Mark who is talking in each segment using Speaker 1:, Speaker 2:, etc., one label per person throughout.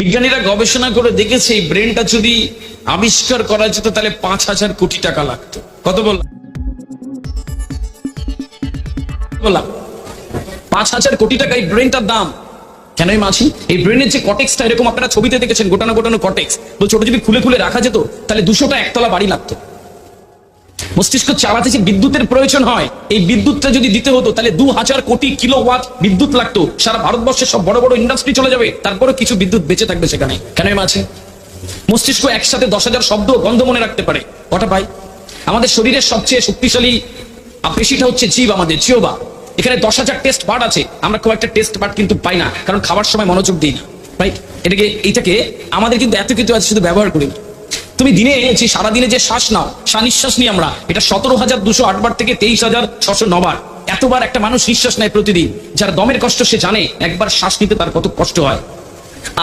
Speaker 1: বিজ্ঞানীরা গবেষণা করে দেখেছে, এই ব্রেনটা যদি আবিষ্কার করা যেত, তাহলে পাঁচ হাজার কোটি টাকা লাগতো। কত বললাম? পাঁচ হাজার কোটি টাকা এই ব্রেনটার দাম। কেন এই মাছি এই ব্রেনের যে কটেক্সটা এরকম আপনারা ছবিতে দেখেছেন, গোটানো গোটানো কটেক্স বলছে, ওটা যদি খুলে খুলে রাখা যেত, তাহলে দুশোটা একতলা বাড়ি লাগতো। মস্তিষ্ক চালাতে যে বিদ্যুতের প্রয়োজন হয় এই বিদ্যুৎটা যদি দিতে হতো তাহলে দু হাজার কোটি কিলো ওয়াট বিদ্যুৎ লাগতো। সারা ভারতবর্ষের সব বড় বড় ইন্ডাস্ট্রি চলে যাবে। তারপরে কিছু বিদ্যুৎ বেঁচে থাকবে সেখানে। কেন আছে মস্তিষ্ক একসাথে দশ হাজার শব্দ গন্ধ মনে রাখতে পারে। কটা পাই? আমাদের শরীরের সবচেয়ে শক্তিশালী আহ, পেশিটা হচ্ছে জীব আমাদের জিওবা। এখানে দশ হাজার টেস্ট পার্ট আছে। আমরা খুব একটা টেস্ট পার্ট কিন্তু পাই না কারণ খাবার সময় মনোযোগ দিই না। রাইট এটাকে এইটাকে আমাদের কিন্তু এত কিছু আছে শুধু ব্যবহার করি। তুমি দিনে যে সারাদিনে যে শ্বাস নাও শ্বাস নিঃশ্বাস নিই আমরা। এটা সতেরো হাজার দুশো আটবার থেকে তেইশ হাজার ছশো নবার এতবার একটা মানুষ নিঃশ্বাস নেয় প্রতিদিন, যার দমের কষ্ট সে জানে, একবার শ্বাস নিতে তার কত কষ্ট হয়।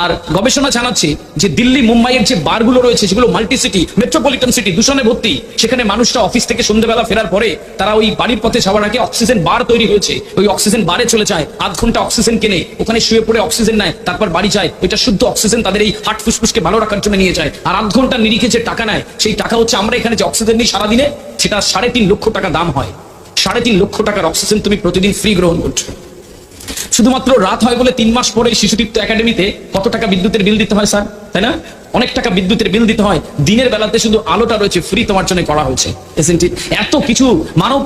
Speaker 1: আর গবেষণা জানাচ্ছে যে দিল্লি, মুম্বাইয়ের যে বারগুলো রয়েছে, সেগুলো মাল্টি সিটি মেট্রোপলিটন সিটি দূষণে ভর্তি, সেখানে মানুষটা অফিস থেকে সন্ধ্যেবেলা ফেরার পরে তারা ওই বাড়ির পথে যাওয়ার আগে অক্সিজেন বার তৈরি হয়েছে। ওই অক্সিজেন বারে চলে যায়, আধ ঘণ্টা অক্সিজেন কেনে। ওখানে শুয়ে পড়ে অক্সিজেন নেয়, তারপর বাড়ি যায়। ওইটা শুদ্ধ অক্সিজেন তাদের এই হার্ট ফুসফুসকে ভালো রাখার জন্য নিয়ে যায়। আর আধ ঘণ্টা নিরিখে যে টাকা নেয়, সেই টাকা হচ্ছে আমরা এখানে যে অক্সিজেন নিই সারাদিনে, সেটা সাড়ে তিন লক্ষ টাকা দাম হয়। সাড়ে তিন লক্ষ টাকার অক্সিজেন তুমি প্রতিদিন ফ্রি গ্রহণ করছ। শুধুমাত্র রাত হয় বলে তিন মাস পরে শিশুতৃপ্ত একাডেমিতে কত টাকা বিদ্যুতের বিল দিতে হয়, স্যার? তাই না? অনেক টাকা বিদ্যুতের বিল দিতে হয়। দিনের বেলাতে শুধু আলোটা রয়েছে, ফ্রি তোমার জন্য করা হয়েছে এত কিছু মানব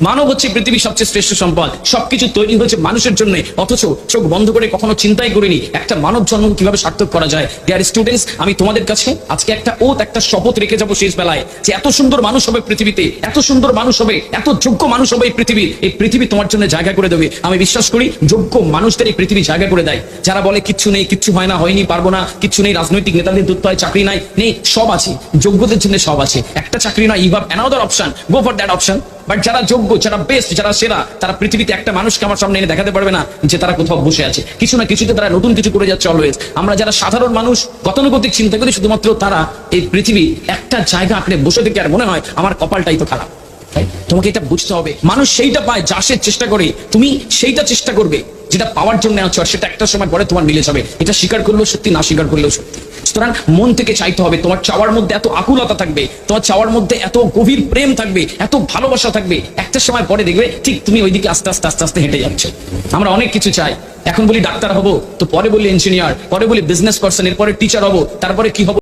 Speaker 1: মানব হচ্ছে পৃথিবীর সবচেয়ে শ্রেষ্ঠ সম্পদ। সবকিছু তৈরি হয়েছে মানুষের জন্য, অথচ চোখ বন্ধ করে কখনো চিন্তাই করিনি একটা মানব জন্ম কীভাবে সার্থক করা যায়। ডিয়ার স্টুডেন্টস আমি তোমাদের কাছে আজকে একটা ওত, একটা শপথ রেখে যাব শেষ বেলায় যে এত সুন্দর মানুষ হবে পৃথিবীতে, এত সুন্দর মানুষ হবে, এত যোগ্য মানুষ হবে এই পৃথিবী এই পৃথিবী তোমার জন্য জায়গা করে দেবে। আমি বিশ্বাস করি, যোগ্য মানুষদের এই পৃথিবী জায়গা করে দেয়। যারা বলে, কিচ্ছু নেই, কিচ্ছু হয় না, হয়নি, পারব না, কিচ্ছু নেই, রাজনৈতিক নেতাদের দুধ হয় চাকরি নাই। নেই, সব আছে, যোগ্যদের জন্য সব আছে। একটা চাকরি নয় have another option go for that option but যারা যোগ্য, যারা বেস্ট যারা সেরা, তারা পৃথিবীতে একটা মানুষকে আমার সামনে এনে দেখাতে পারবে না যে তারা কোথাও বসে আছে। কিছু না কিছুতে তারা নতুন কিছু করে যাচ্ছে অলওয়েজ আমরা যারা সাধারণ মানুষ, গতানুগতিক চিন্তা করি, শুধুমাত্র তারা এই পৃথিবী একটা জায়গা আঁকড়ে বসে থেকে আর মনে হয় আমার কপালটাই তো খারাপ? তোমাকে এটা বুঝতে হবে। মানুষ সেইটা পায় যা সে চেষ্টা করে। তুমি সেইটা চেষ্টা করবে। যেটা পাওয়ার জন্য আছো আর সেটা একটা সময় পরে তোমার মিলে যাবে। এটা স্বীকার করলেও সত্যি, না স্বীকার করলেও সত্যি। সুতরাং মন থেকে চাইতে হবে। তোমার চাওয়ার মধ্যে এত আকুলতা থাকবে, তোমার চাওয়ার মধ্যে এত গভীর প্রেম থাকবে, এত ভালোবাসা থাকবে। একটা সময় পরে দেখবে, ঠিক তুমি ওইদিকে আস্তে আস্তে আস্তে আস্তে হেঁটে যাচ্ছ। আমরা অনেক কিছু চাই। এখন বলি ডাক্তার হব, তো পরে বলি ইঞ্জিনিয়ার পরে বলি বিজনেস পার্সন এরপরে টিচার হব, তারপরে কি হব?